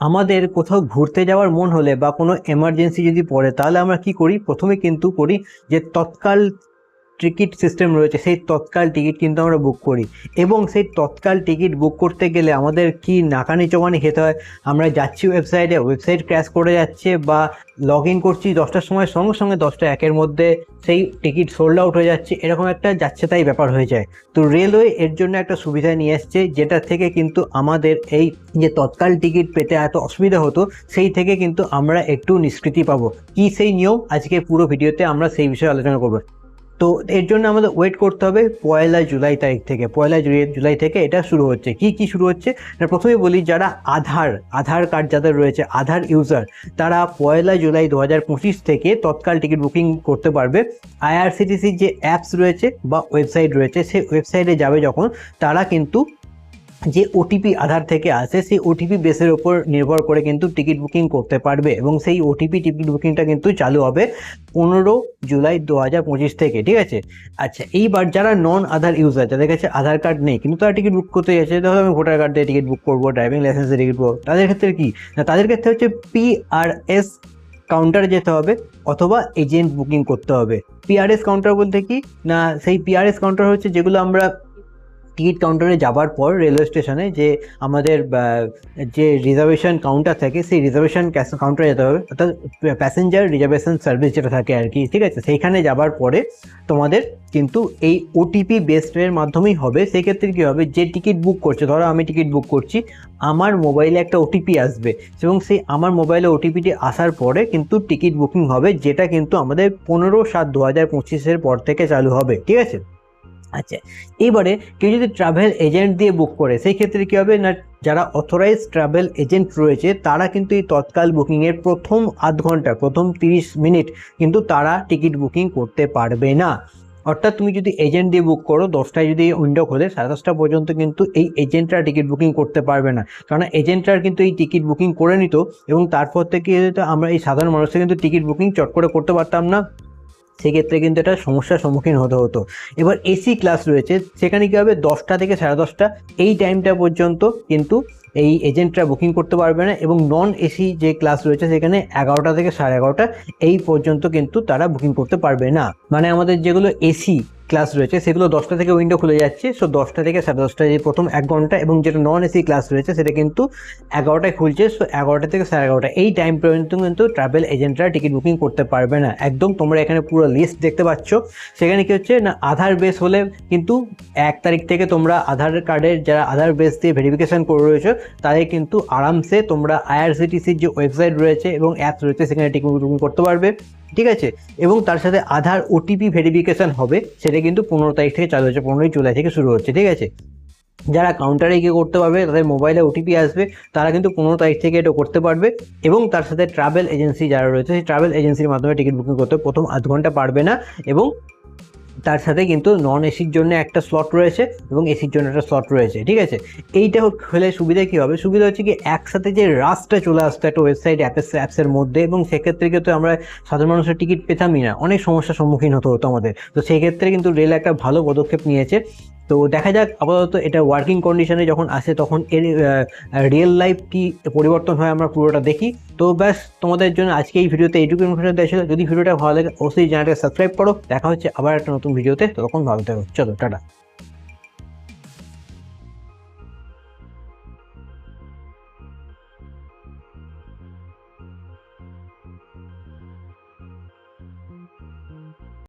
আমাদের কোথাও ঘুরতে যাওয়ার মন হলে বা কোনো এমার্জেন্সি যদি পড়ে, তাহলে আমরা কি করি? প্রথমে কিন্তু করি যে তৎকাল টিকিট সিস্টেম রয়েছে, সেই তৎকাল টিকিট কিন্তু আমরা বুক করি। এবং সেই তৎকাল টিকিট বুক করতে গেলে আমাদের কি নাকানি চোবানি খেতে হয়? আমরা যাচ্ছি ওয়েবসাইটে ওয়েবসাইট ক্র্যাশ করে যাচ্ছে বা লগ ইন করছি দশটার সময়, সঙ্গে সঙ্গে দশটা একের মধ্যে সেই টিকিট সোল্ড আউট হয়ে যাচ্ছে, এরকম একটা যাচ্ছে তাই ব্যাপার হয়ে যায়। তো রেলওয়ে এর জন্য একটা সুবিধা নিয়ে এসছে, যেটা থেকে কিন্তু আমাদের এই যে তৎকাল টিকিট পেতে এত অসুবিধা হতো, সেই থেকে কিন্তু আমরা একটু নিষ্কৃতি পাবো। কি সেই নিয়ম? আজকে পুরো ভিডিওতে আমরা সেই বিষয়ে আলোচনা করব। তো এর জন্য আমাদের ওয়েট করতে হবে পয়লা জুলাই তারিখ থেকে। পয়লা জুলাই থেকে এটা শুরু হচ্ছে। কি কি শুরু হচ্ছে? না প্রথমে বলি যারা আধার আধার কার্ড যাদের রয়েছে, আধার ইউজার তারা পয়লা জুলাই দু হাজার পঁচিশ থেকে তৎকাল টিকিট বুকিং করতে পারবে। আইআরসিটিসির যে অ্যাপস রয়েছে বা ওয়েবসাইট রয়েছে, সেই ওয়েবসাইটে যাবে যখন, তারা কিন্তু যে ওটিপি আধার থেকে আসে, সেই ওটিপি বেসের ওপর নির্ভর করে কিন্তু টিকিট বুকিং করতে পারবে এবং সেই ওটিপি টিকিট বুকিংটা কিন্তু চালু হবে পনেরো জুলাই দু হাজার পঁচিশ থেকে, ঠিক আছে? আচ্ছা এইবার যারা নন আধার ইউজার যাদের কাছে আধার কার্ড নেই, কিন্তু তারা টিকিট বুক করতে যাচ্ছে ধরো আমি ভোটার কার্ড দিয়ে টিকিট বুক করব ড্রাইভিং লাইসেন্সের টিকিট বুক তাদের ক্ষেত্রে কি? না, তাদের ক্ষেত্রে হচ্ছে পিআরএস কাউন্টারে যেতে হবে অথবা এজেন্ট বুকিং করতে হবে। পিআরএস কাউন্টার বলতে কি? না, সেই পিআরএস কাউন্টার হচ্ছে যেগুলো আমরা টিকিট কাউন্টারে যাবার পর রেলওয়ে স্টেশনে যে আমাদের যে রিজার্ভেশন কাউন্টার থাকে, সেই রিজার্ভেশন কাউন্টারে যেতে হবে। অর্থাৎ প্যাসেঞ্জার রিজার্ভেশন সার্ভিস যেটা থাকে আর কি, ঠিক আছে? সেইখানে যাবার পরে তোমাদের কিন্তু এই ওটিপি বেসডের মাধ্যমেই হবে। সেক্ষেত্রে কী হবে? যে টিকিট বুক করছে, ধরো আমি টিকিট বুক করছি, আমার মোবাইলে একটা ওটিপি আসবে। এবং সেই আমার মোবাইলে ওটিপিটি আসার পরে কিন্তু টিকিট বুকিং হবে, যেটা কিন্তু আমাদের পনেরো সাত দু হাজার পঁচিশের পর থেকে চালু হবে, ঠিক আছে? আচ্ছা এবারে কেউ যদি ট্রাভেল এজেন্ট দিয়ে বুক করে, সেই ক্ষেত্রে কী হবে না, যারা অথরাইজ ট্রাভেল এজেন্ট রয়েছে, তারা কিন্তু এই তৎকাল বুকিংয়ের প্রথম আধ ঘণ্টা, প্রথম তিরিশ মিনিট কিন্তু তারা টিকিট বুকিং করতে পারবে না। অর্থাৎ তুমি যদি এজেন্ট দিয়ে বুক করো, দশটায় যদি উইন্ডো খোলে, সাড়ে দশটা পর্যন্ত কিন্তু এই এজেন্টরা টিকিট বুকিং করতে পারবে না। কারণ এজেন্টরা কিন্তু এই টিকিট বুকিং করে নিত এবং তারপর থেকে আমরা এই সাধারণ মানুষরা কিন্তু টিকিট বুকিং চট করে করতে পারতাম না। সেক্ষেত্রে কিন্তু এটা সমস্যার সম্মুখীন হতে হতো। এবার এসি ক্লাস রয়েছে, সেখানে কী হবে? দশটা থেকে সাড়ে দশটা, এই টাইমটা পর্যন্ত কিন্তু এই এজেন্টরা বুকিং করতে পারবে না এবং নন এসি যে ক্লাস রয়েছে, সেখানে এগারোটা থেকে সাড়ে এগারোটা, এই পর্যন্ত কিন্তু তারা বুকিং করতে পারবে না। মানে আমাদের যেগুলো এসি ক্লাস রয়েছে, সেগুলো দশটা থেকে উইন্ডো খুলে যাচ্ছে। সো দশটা থেকে সাড়ে দশটা যে প্রথম এক ঘণ্টা এবং যেটা নন এসি ক্লাস রয়েছে, সেটা কিন্তু এগারোটায় খুলছে। সো এগারোটা থেকে সাড়ে এগারোটা, এই টাইম পর্যন্ত কিন্তু ট্রাভেল এজেন্টরা টিকিট বুকিং করতে পারবে না। একদম তোমরা এখানে পুরো লিস্ট দেখতে পাচ্ছ। সেখানে কি হচ্ছে না, আধার বেস হলে কিন্তু এক তারিখ থেকে তোমরা আধার কার্ডের যারা আধার বেস দিয়ে ভেরিফিকেশন করে রয়েছে, তাদের কিন্তু আরামসে তোমরা আইআরসিটিসির যে ওয়েবসাইট রয়েছে এবং অ্যাপস রয়েছে, সেখানে টিকিট বুকিং করতে পারবে। ঠিক আছে? এবং তার সাথে আধার ওটিপি ভেরিফিকেশান হবে, সেটা কিন্তু পনেরো তারিখ থেকে চালু হচ্ছে পনেরোই জুলাই থেকে শুরু হচ্ছে, ঠিক আছে? যারা কাউন্টারে গিয়ে করতে পারবে, তাদের মোবাইলে ওটিপি আসবে, তারা কিন্তু পনেরো তারিখ থেকে এটা করতে পারবে, এবং তার সাথে ট্রাভেল এজেন্সি যারা রয়েছে, সেই ট্রাভেল এজেন্সির মাধ্যমে টিকিট বুকিং করতে প্রথম আধ ঘণ্টা পারবে না, এবং তার সাথে কিন্তু নন এসির জন্য একটা স্লট রয়েছে এবং এসির জন্য একটা স্লট রয়েছে, ঠিক আছে? এইটা হলে সুবিধা কী হবে? সুবিধা হচ্ছে কি, একসাথে যে রাসটা চলে আসতো একটা ওয়েবসাইট অ্যাপের অ্যাপসের মধ্যে এবং সেক্ষেত্রে কিন্তু আমরা সাধারণ মানুষের টিকিট পেতামই না। অনেক সমস্যার সম্মুখীন হতে হতো আমাদের। তো সেক্ষেত্রে কিন্তু রেল একটা ভালো পদক্ষেপ নিয়েছে। তো দেখা যাক, আপাতত এটা ওয়ার্কিং কন্ডিশনে যখন আসে তখন এর রিয়েল লাইফ কি পরিবর্তন হয় আমরা পুরোটা দেখি। তো ব্যাস, তোমাদের জন্য আজকে এই ভিডিওতে এইটুকু ইনফরমেশন দেওয়া যদি ভিডিওটা ভালো লাগে, অবশ্যই চ্যানেলটা সাবস্ক্রাইব করো। দেখা হচ্ছে আবার একটা নতুন ভিডিওতে। তখন ভালো থাকো। চলো, টাটা।